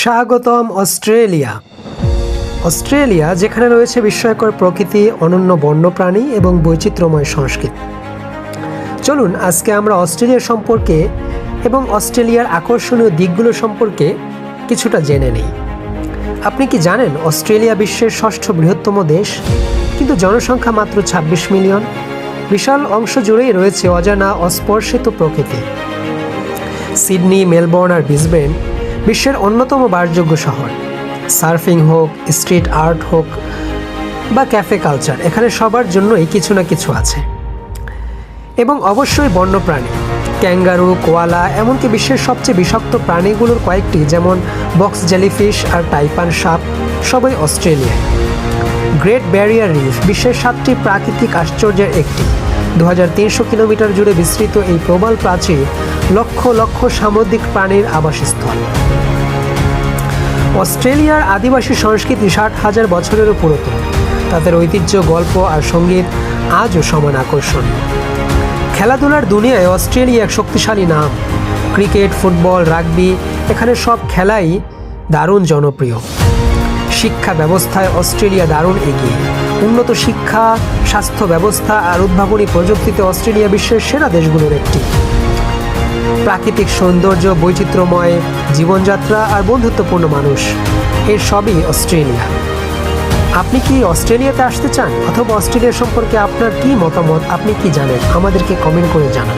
স্বাগতম Australia. Australia, যেখানে রয়েছে বিস্ময়কর প্রকৃতি, অনন্য বন্যপ্রাণী এবং বৈচিত্র্যময় সংস্কৃতি। চলুন, আজকে আমরা অস্ট্রেলিয়া সম্পর্কে এবং অস্ট্রেলিয়ার আকর্ষণীয় দিকগুলো সম্পর্কে কিছুটা জেনে নেই। আপনি কি জানেন, অস্ট্রেলিয়া বিশ্বের ষষ্ঠ বৃহত্তম দেশ, কিন্তু জনসংখ্যা মাত্র ২৬ মিলিয়ন? বিশাল অংশ জুড়েই রয়েছে অজানা অস্পর্শিত প্রকৃতি। সিডনি, মেলবোর্ন আর ব্রিসবেন বিশ্বের অন্যতম বাসযোগ্য শহর। সার্ফিং হোক, স্ট্রিট আর্ট হোক, বা ক্যাফে কালচার, এখানে সবার জন্যই কিছু না কিছু আছে। এবং অবশ্যই বন্যপ্রাণী, ক্যাঙ্গারু, কোয়ালা, এমনকি বিশ্বের সবচেয়ে বিষাক্ত প্রাণীগুলোর কয়েকটি, যেমন বক্স জেলিফিশ আর টাইপান সাপ, সবই অস্ট্রেলিয়ায়। গ্রেট ব্যারিয়ার রিফ বিশ্বের সাতটি প্রাকৃতিক আশ্চর্যের একটি। দু হাজার তিনশো কিলোমিটার জুড়ে বিস্তৃত এই প্রবাল প্রাচীর লক্ষ লক্ষ সামুদ্রিক প্রাণীর আবাসস্থল। অস্ট্রেলিয়ার আদিবাসী সংস্কৃতি ষাট হাজার বছরেরও পুরাতন। তাদের ঐতিহ্য, গল্প আর সংগীত আজও সমান আকর্ষণীয় খেলাধুলার দুনিয়ায় অস্ট্রেলিয়া এক শক্তিশালী নাম। ক্রিকেট, ফুটবল, রাগবি, এখানে সব খেলাই দারুণ জনপ্রিয়। শিক্ষা ব্যবস্থায় অস্ট্রেলিয়া দারুণ এগিয়ে। উন্নত শিক্ষা, স্বাস্থ্য ব্যবস্থা আর উদ্ভাবনী প্রযুক্তিতে অস্ট্রেলিয়া বিশ্বের সেরা দেশগুলোর একটি। প্রাকৃতিক সৌন্দর্য, বৈচিত্র্যময় জীবনযাত্রা আর বন্ধুত্বপূর্ণ মানুষ। এর সবই অস্ট্রেলিয়া। আপনি কি অস্ট্রেলিয়াতে আসতে চান? অথবা অস্ট্রেলিয়া সম্পর্কে আপনার কি মতামত? আপনি কি জানেন? আমাদেরকে কমেন্ট করে জানান।